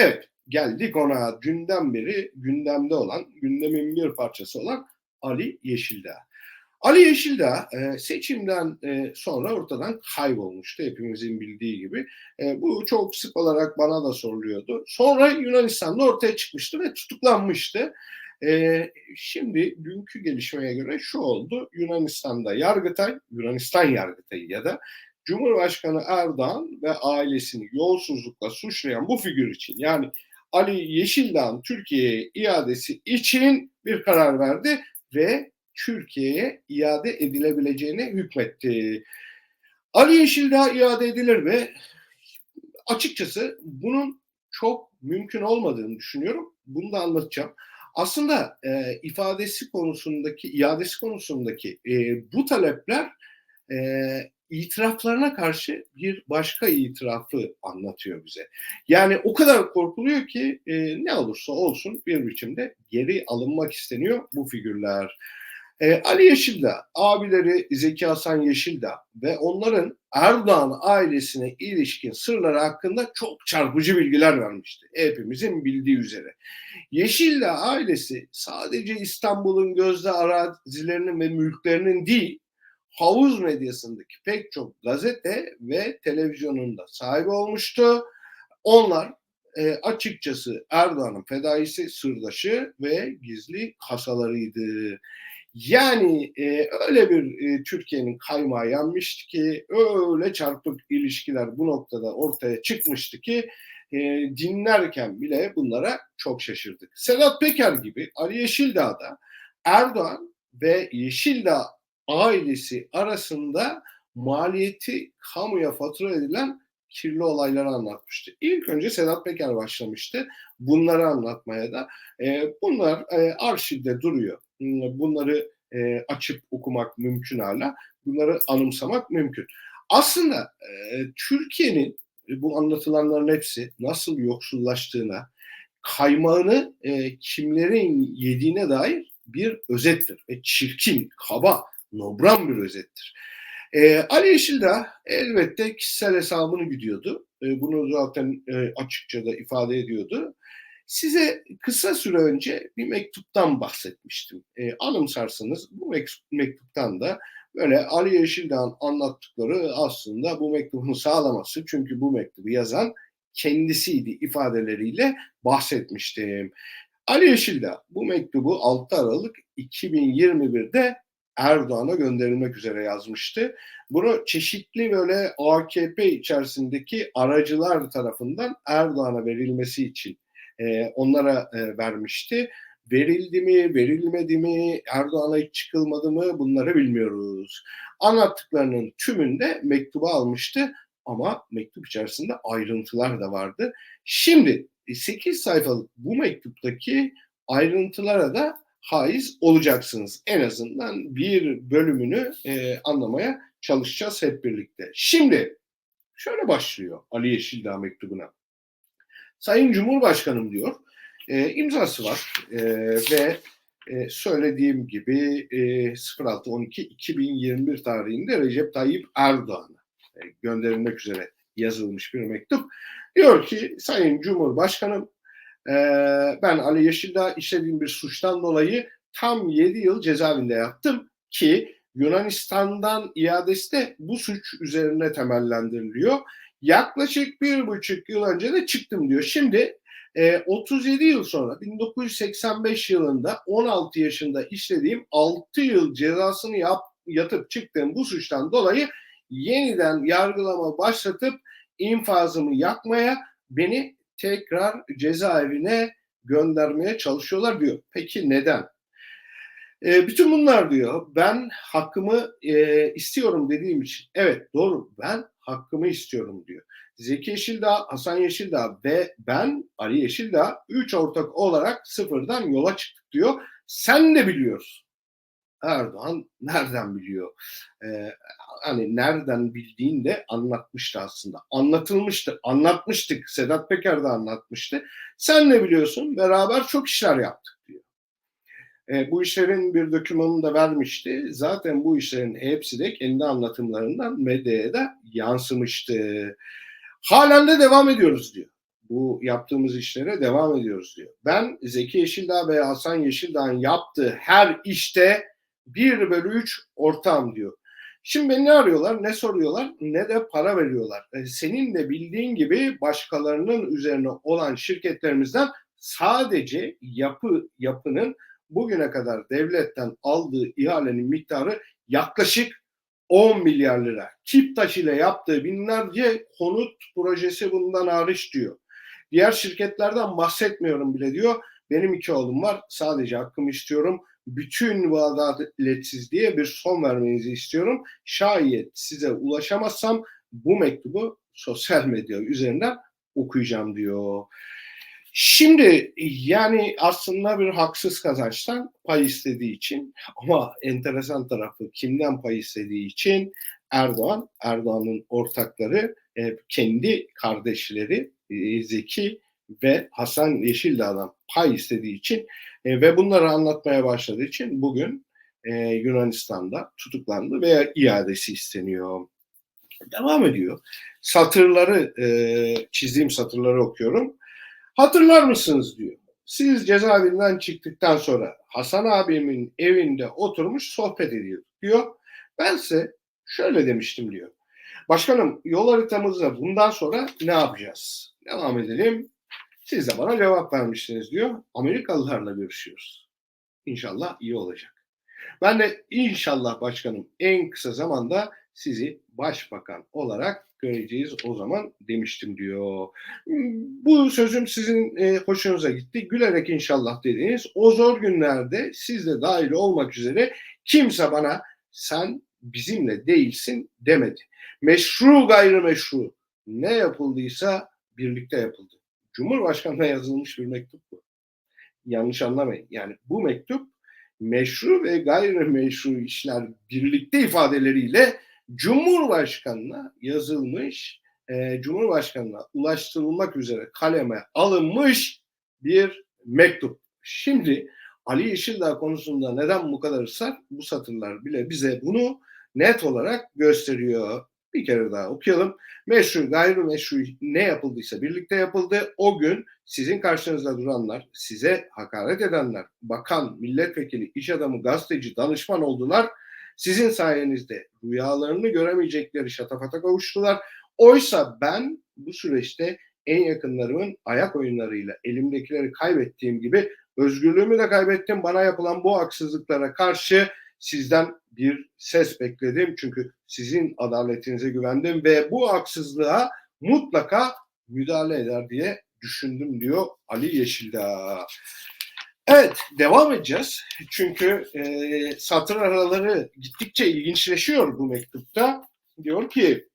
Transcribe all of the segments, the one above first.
Evet, geldik ona. Dünden beri gündemde olan, gündemin bir parçası olan Ali Yeşildağ. Ali Yeşildağ e, seçimden e, sonra ortadan kaybolmuştu hepimizin bildiği gibi. E, bu çok sık olarak bana da soruluyordu. Sonra Yunanistan'da ortaya çıkmıştı ve tutuklanmıştı. Şimdi dünkü gelişmeye göre şu oldu. Yunanistan'da Yargıtay, Yunanistan Yargıtayı ya da Cumhurbaşkanı Erdoğan ve ailesini yolsuzlukla suçlayan bu figür için yani Ali Yeşildağ'ın Türkiye'ye iadesi için bir karar verdi ve Türkiye'ye iade edilebileceğine hükmetti. Ali Yeşildağ iade edilir mi? Açıkçası bunun çok mümkün olmadığını düşünüyorum. Bunu da anlatacağım. Aslında e, ifadesi konusundaki, iadesi konusundaki e, bu talepler e, itiraflarına karşı bir başka itirafı anlatıyor bize. Yani o kadar korkuluyor ki e, ne olursa olsun bir biçimde geri alınmak isteniyor bu figürler. E, Ali Yeşildağ, abileri Zeki Hasan Yeşildağ ve onların Erdoğan ailesine ilişkin sırları hakkında çok çarpıcı bilgiler vermişti. Hepimizin bildiği üzere. Yeşildağ ailesi sadece İstanbul'un gözde arazilerinin ve mülklerinin değil, havuz medyasındaki pek çok gazete ve televizyonunda sahibi olmuştu. Onlar e, açıkçası Erdoğan'ın fedaisi, sırdaşı ve gizli kasalarıydı. Yani e, öyle bir e, Türkiye'nin kaymağı yanmıştı ki öyle çarpık ilişkiler bu noktada ortaya çıkmıştı ki e, dinlerken bile bunlara çok şaşırdık. Sedat Peker gibi Ali Yeşildağ'da Erdoğan ve Yeşildağ ailesi arasında maliyeti kamuya fatura edilen kirli olayları anlatmıştı. İlk önce Sedat Peker başlamıştı bunları anlatmaya da. E, bunlar e, arşivde duruyor. Bunları e, açıp okumak mümkün hala. Bunları anımsamak mümkün. Aslında e, Türkiye'nin bu anlatılanların hepsi nasıl yoksullaştığına, kaymağını e, kimlerin yediğine dair bir özettir. Ve çirkin, kaba, nobran bir özettir. E, Ali Yeşildağ elbette kişisel hesabını gidiyordu. E, bunu zaten e, açıkça da ifade ediyordu. Size kısa süre önce bir mektuptan bahsetmiştim. E, anımsarsınız bu mektuptan da böyle Ali Yeşildağ'ın anlattıkları aslında bu mektubun sağlaması. Çünkü bu mektubu yazan kendisiydi ifadeleriyle bahsetmiştim. Ali Yeşildağ bu mektubu 6 Aralık 2021'de Erdoğan'a gönderilmek üzere yazmıştı. Bunu çeşitli böyle AKP içerisindeki aracılar tarafından Erdoğan'a verilmesi için e, onlara e, vermişti. Verildi mi, verilmedi mi, Erdoğan'a hiç çıkılmadı mı bunları bilmiyoruz. Anlattıklarının tümünde mektubu almıştı ama mektup içerisinde ayrıntılar da vardı. Şimdi 8 e, sayfalık bu mektuptaki ayrıntılara da haiz olacaksınız. En azından bir bölümünü e, anlamaya çalışacağız hep birlikte. Şimdi şöyle başlıyor Ali Yeşildağ mektubuna. Sayın Cumhurbaşkanım diyor, e, imzası var e, ve e, söylediğim gibi e, 06-12-2021 tarihinde Recep Tayyip Erdoğan'a e, gönderilmek üzere yazılmış bir mektup. Diyor ki Sayın Cumhurbaşkanım e, ben Ali Yeşildağ işlediğim bir suçtan dolayı tam 7 yıl cezaevinde yattım ki Yunanistan'dan iadesi de bu suç üzerine temellendiriliyor. Yaklaşık bir buçuk yıl önce de çıktım diyor. Şimdi e, 37 yıl sonra 1985 yılında 16 yaşında işlediğim 6 yıl cezasını yap, yatıp çıktığım bu suçtan dolayı yeniden yargılama başlatıp infazımı yakmaya beni tekrar cezaevine göndermeye çalışıyorlar diyor. Peki neden? E, bütün bunlar diyor ben hakkımı e, istiyorum dediğim için. Evet doğru ben hakkımı istiyorum diyor. Zeki Yeşildağ, Hasan Yeşildağ ve ben Ali Yeşildağ üç ortak olarak sıfırdan yola çıktık diyor. Sen de biliyorsun. Erdoğan nereden biliyor? Ee, hani nereden bildiğini de anlatmıştı aslında. Anlatılmıştı, anlatmıştık. Sedat Peker de anlatmıştı. Sen ne biliyorsun? Beraber çok işler yaptık diyor. E, bu işlerin bir dokümanını da vermişti. Zaten bu işlerin hepsi de kendi anlatımlarından medyaya da yansımıştı. Halen de devam ediyoruz diyor. bu yaptığımız işlere devam ediyoruz diyor. Ben Zeki Yeşildağ ve Hasan Yeşildağ'ın yaptığı her işte 1 bölü 3 ortağım diyor. Şimdi beni ne arıyorlar, ne soruyorlar, ne de para veriyorlar. E, senin de bildiğin gibi başkalarının üzerine olan şirketlerimizden sadece yapı yapının bugüne kadar devletten aldığı ihalenin miktarı yaklaşık 10 milyar lira. Kiptaş ile yaptığı binlerce konut projesi bundan hariç diyor. Diğer şirketlerden bahsetmiyorum bile diyor. Benim iki oğlum var. Sadece hakkımı istiyorum. Bütün adaletsizliğe bir son vermenizi istiyorum. Şayet size ulaşamazsam bu mektubu sosyal medya üzerinden okuyacağım diyor. Şimdi yani aslında bir haksız kazançtan pay istediği için ama enteresan tarafı kimden pay istediği için Erdoğan, Erdoğan'ın ortakları kendi kardeşleri e, Zeki ve Hasan Yeşildağ'dan pay istediği için e, ve bunları anlatmaya başladığı için bugün e, Yunanistan'da tutuklandı veya iadesi isteniyor. Devam ediyor. Satırları, e, çizdiğim satırları okuyorum. Hatırlar mısınız diyor. Siz cezaevinden çıktıktan sonra Hasan abimin evinde oturmuş sohbet ediyorduk diyor. Bense şöyle demiştim diyor. Başkanım yol haritamızda bundan sonra ne yapacağız? Devam edelim. Siz de bana cevap vermiştiniz diyor. Amerikalılarla görüşüyoruz. İnşallah iyi olacak. Ben de inşallah başkanım en kısa zamanda sizi başbakan olarak göreceğiz o zaman demiştim diyor. Bu sözüm sizin e, hoşunuza gitti. Gülerek inşallah dediğiniz o zor günlerde siz de dahil olmak üzere kimse bana sen bizimle değilsin demedi. Meşru gayrimeşru ne yapıldıysa birlikte yapıldı. Cumhurbaşkanına yazılmış bir mektup bu. Yanlış anlamayın. Yani bu mektup meşru ve gayrimeşru işler birlikte ifadeleriyle Cumhurbaşkanına yazılmış, e, Cumhurbaşkanına ulaştırılmak üzere kaleme alınmış bir mektup. Şimdi Ali Yeşildağ konusunda neden bu kadar ısrar? Bu satırlar bile bize bunu net olarak gösteriyor. Bir kere daha okuyalım. Meşru, gayrimeşru ne yapıldıysa birlikte yapıldı. O gün sizin karşınızda duranlar, size hakaret edenler, bakan, milletvekili, iş adamı, gazeteci, danışman oldular. Sizin sayenizde rüyalarını göremeyecekleri şatafata kavuştular. Oysa ben bu süreçte en yakınlarımın ayak oyunlarıyla elimdekileri kaybettiğim gibi özgürlüğümü de kaybettim. Bana yapılan bu haksızlıklara karşı sizden bir ses bekledim. Çünkü sizin adaletinize güvendim ve bu haksızlığa mutlaka müdahale eder diye düşündüm diyor Ali Yeşildağ. Evet, devam edeceğiz. Çünkü e, satır araları gittikçe ilginçleşiyor bu mektupta. Diyor ki,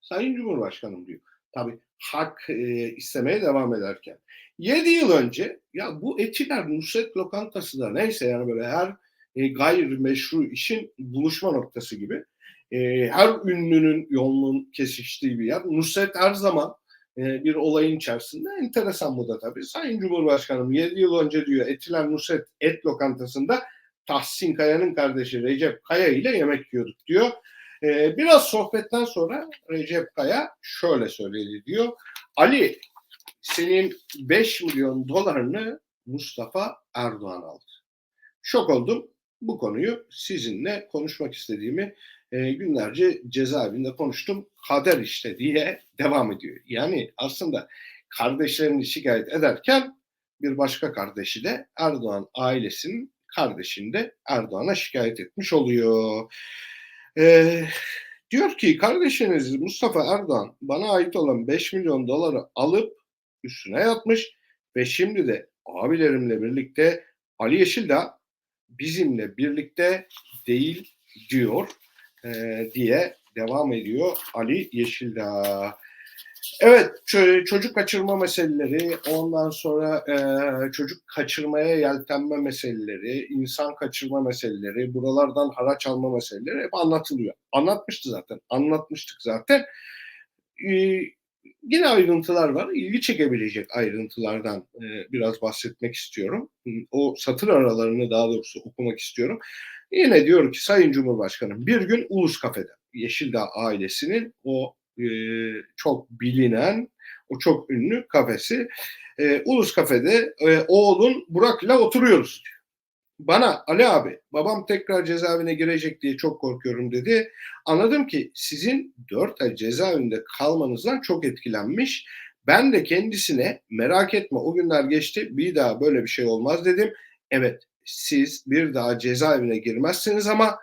Sayın Cumhurbaşkanım diyor. Tabii hak e, istemeye devam ederken. 7 yıl önce ya bu Etiler Nusret Lokantası da neyse yani böyle her e, gayrimeşru işin buluşma noktası gibi. E, her ünlünün yolunun kesiştiği bir yer. Nusret her zaman e, bir olayın içerisinde. Enteresan bu da tabii. Sayın Cumhurbaşkanım 7 yıl önce diyor Etiler Nusret Et Lokantası'nda Tahsin Kaya'nın kardeşi Recep Kaya ile yemek yiyorduk diyor. E, biraz sohbetten sonra Recep Kaya şöyle söyledi diyor. Ali senin 5 milyon dolarını Mustafa Erdoğan aldı. Şok oldum. Bu konuyu sizinle konuşmak istediğimi e, günlerce cezaevinde konuştum. Kader işte diye devam ediyor. Yani aslında kardeşlerini şikayet ederken bir başka kardeşi de Erdoğan ailesinin kardeşini de Erdoğan'a şikayet etmiş oluyor. Ee, diyor ki kardeşiniz Mustafa Erdoğan bana ait olan 5 milyon doları alıp üstüne yatmış ve şimdi de abilerimle birlikte Ali Yeşildağ bizimle birlikte değil diyor e, diye devam ediyor Ali Yeşildağ. Evet çocuk kaçırma meseleleri ondan sonra e, çocuk kaçırmaya yeltenme meseleleri, insan kaçırma meseleleri, buralardan haraç alma meseleleri hep anlatılıyor. Anlatmıştı zaten, anlatmıştık zaten. E, yine ayrıntılar var. İlgi çekebilecek ayrıntılardan e, biraz bahsetmek istiyorum. O satır aralarını daha doğrusu okumak istiyorum. Yine diyor ki Sayın Cumhurbaşkanım bir gün Ulus Kafede Yeşildağ ailesinin o e, çok bilinen O çok ünlü kafesi. E, Ulus Kafe'de e, oğlun Burak'la oturuyoruz diyor. Bana Ali abi babam tekrar cezaevine girecek diye çok korkuyorum dedi. Anladım ki sizin 4 ay cezaevinde kalmanızdan çok etkilenmiş. Ben de kendisine merak etme o günler geçti bir daha böyle bir şey olmaz dedim. Evet siz bir daha cezaevine girmezsiniz ama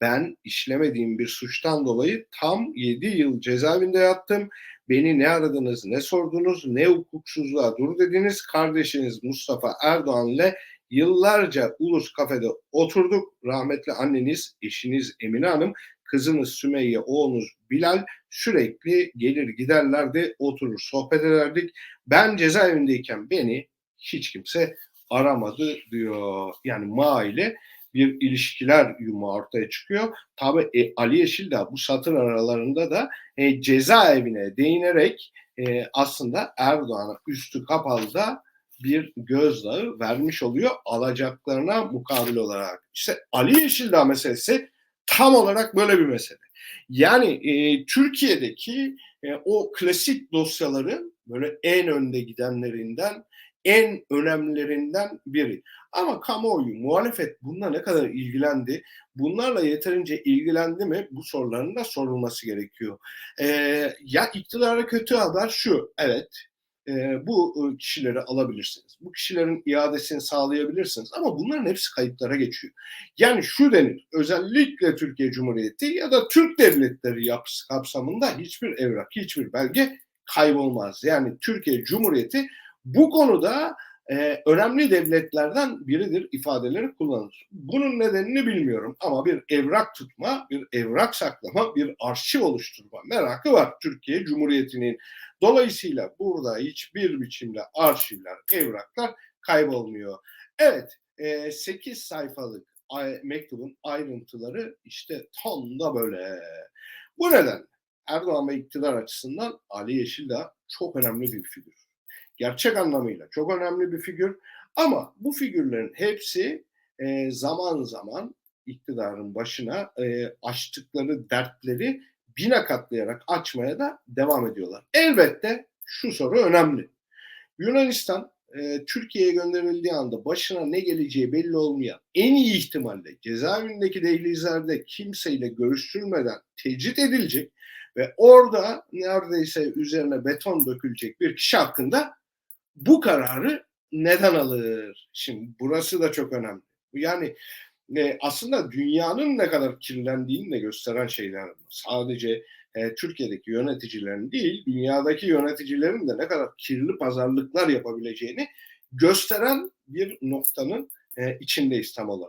ben işlemediğim bir suçtan dolayı tam 7 yıl cezaevinde yattım. Beni ne aradınız, ne sordunuz, ne hukuksuzluğa dur dediniz. Kardeşiniz Mustafa Erdoğan ile yıllarca Ulus Kafede oturduk. Rahmetli anneniz, eşiniz Emine Hanım, kızınız Sümeyye, oğlunuz Bilal sürekli gelir giderlerdi, oturur sohbet ederdik. Ben cezaevindeyken beni hiç kimse aramadı diyor. Yani Ma ile bir ilişkiler yumağı ortaya çıkıyor. Tabi e, Ali Yeşildağ bu satır aralarında da e, cezaevine değinerek e, aslında Erdoğan'a üstü kapalı da bir gözdağı vermiş oluyor alacaklarına mukabil olarak. İşte Ali Yeşildağ meselesi tam olarak böyle bir mesele. Yani e, Türkiye'deki e, o klasik dosyaların böyle en önde gidenlerinden en önemlilerinden biri. Ama kamuoyu, muhalefet bununla ne kadar ilgilendi? Bunlarla yeterince ilgilendi mi? Bu soruların da sorulması gerekiyor. Ee, ya iktidara kötü haber şu, evet e, bu kişileri alabilirsiniz. Bu kişilerin iadesini sağlayabilirsiniz. Ama bunların hepsi kayıtlara geçiyor. Yani şu denir, özellikle Türkiye Cumhuriyeti ya da Türk devletleri yapısı kapsamında hiçbir evrak, hiçbir belge kaybolmaz. Yani Türkiye Cumhuriyeti bu konuda e, önemli devletlerden biridir ifadeleri kullanılır. Bunun nedenini bilmiyorum ama bir evrak tutma, bir evrak saklama, bir arşiv oluşturma merakı var Türkiye Cumhuriyeti'nin. Dolayısıyla burada hiçbir biçimde arşivler, evraklar kaybolmuyor. Evet, e, 8 sayfalık mektubun ayrıntıları işte tam da böyle. Bu nedenle Erdoğan ve iktidar açısından Ali Yeşildağ çok önemli bir figür gerçek anlamıyla çok önemli bir figür. Ama bu figürlerin hepsi e, zaman zaman iktidarın başına e, açtıkları dertleri bine katlayarak açmaya da devam ediyorlar. Elbette şu soru önemli. Yunanistan e, Türkiye'ye gönderildiği anda başına ne geleceği belli olmayan en iyi ihtimalle cezaevindeki dehlizlerde kimseyle görüştürmeden tecrit edilecek ve orada neredeyse üzerine beton dökülecek bir kişi hakkında bu kararı neden alır? Şimdi burası da çok önemli. Yani e, aslında dünyanın ne kadar kirlendiğini de gösteren şeyler. Sadece e, Türkiye'deki yöneticilerin değil, dünyadaki yöneticilerin de ne kadar kirli pazarlıklar yapabileceğini gösteren bir noktanın e, içindeyiz tam olarak.